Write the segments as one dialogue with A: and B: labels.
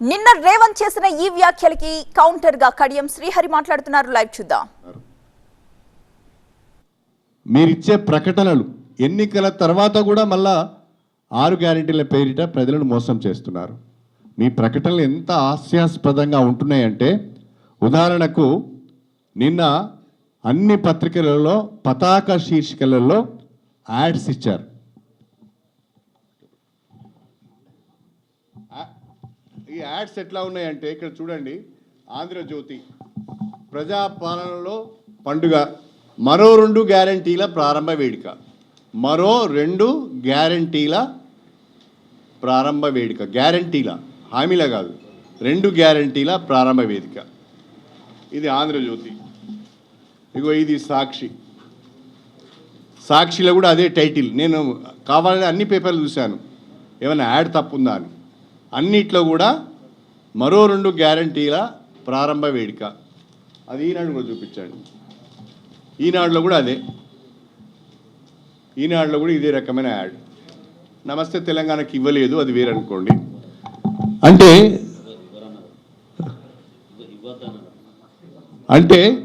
A: నిన్న రేవంత్ చేసిన ఈ వ్యాఖ్యలకి కౌంటర్గా కడియం శ్రీహరి మాట్లాడుతున్నారు. లైవ్ చూద్దాం.
B: మీరిచ్చే ప్రకటనలు ఎన్నికల తర్వాత కూడా మళ్ళా ఆరు గ్యారెంటీల పేరిట ప్రజలను మోసం చేస్తున్నారు. మీ ప్రకటనలు ఎంత హాస్యాస్పదంగా ఉంటున్నాయంటే ఉదాహరణకు నిన్న అన్ని పత్రికలలో పతాక శీర్షికలలో యాడ్స్ ఇచ్చారు. ఈ యాడ్స్ ఎట్లా ఉన్నాయంటే ఇక్కడ చూడండి ఆంధ్రజ్యోతి. ప్రజాపాలనలో పండుగ మరో రెండు గ్యారంటీల ప్రారంభ వేడుక. మరో రెండు గ్యారంటీల ప్రారంభ వేడుక. గ్యారంటీల హామీల కాదు. రెండు గ్యారంటీల ప్రారంభ వేదిక. ఇది ఆంధ్రజ్యోతి. ఇగో ఇది సాక్షి. సాక్షిలో కూడా అదే టైటిల్. నేను కావాలని అన్ని పేపర్లు చూశాను. ఏమైనా యాడ్ తప్పుందా అని. అన్నిట్లో కూడా మరో రెండు గ్యారంటీల ప్రారంభ వేడుక. అది ఈనాడు కూడా చూపించండి. ఈనాడులో కూడా అదే. ఈనాడులో కూడా ఇదే రకమైన యాడ్. నమస్తే తెలంగాణకి ఇవ్వలేదు అది వేరనుకోండి. అంటే అంటే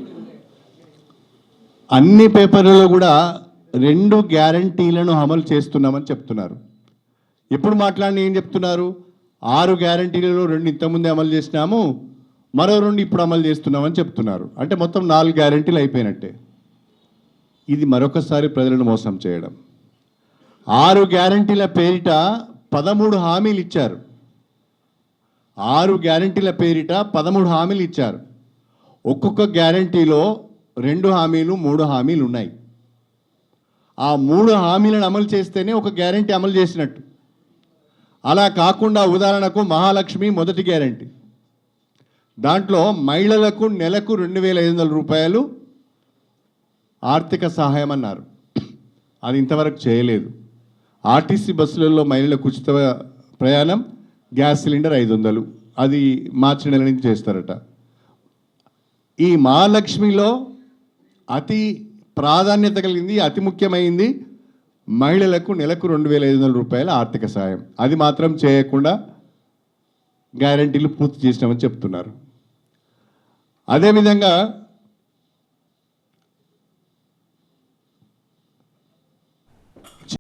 B: అన్ని పేపర్లలో కూడా రెండు గ్యారంటీలను అమలు చేస్తున్నామని చెప్తున్నారు. ఎప్పుడు మాట్లాడిన ఏం చెప్తున్నారు? ఆరు గ్యారంటీలలో రెండు ఇంతకుముందే అమలు చేసినాము మరో రెండు ఇప్పుడు అమలు చేస్తున్నామని చెప్తున్నారు. అంటే మొత్తం నాలుగు గ్యారంటీలు అయిపోయినట్టే. ఇది మరొకసారి ప్రజలను మోసం చేయడం. ఆరు గ్యారంటీల పేరిట పదమూడు హామీలు ఇచ్చారు. ఆరు గ్యారంటీల పేరిట పదమూడు హామీలు ఇచ్చారు. ఒక్కొక్క గ్యారంటీలో రెండు హామీలు మూడు హామీలు ఉన్నాయి. ఆ మూడు హామీలను అమలు చేస్తేనే ఒక గ్యారంటీ అమలు చేసినట్టు. అలా కాకుండా ఉదాహరణకు మహాలక్ష్మి మొదటి గ్యారంటీ. దాంట్లో మహిళలకు నెలకు రెండు వేల ఐదు వందల రూపాయలు ఆర్థిక సహాయం అన్నారు. అది ఇంతవరకు చేయలేదు. ఆర్టీసీ బస్సులలో మహిళలకు ఉచిత ప్రయాణం గ్యాస్ సిలిండర్ ఐదు వందలు. అది మార్చి నెల నుంచి చేస్తారట. ఈ మహాలక్ష్మిలో అతి ప్రాధాన్యత కలిగింది అతి ముఖ్యమైంది మహిళలకు నెలకు రెండు వేల ఐదు వందల రూపాయల ఆర్థిక సాయం. అది మాత్రం చేయకుండా గ్యారంటీలు పూర్తి చేసినామని చెప్తున్నారు. అదేవిధంగా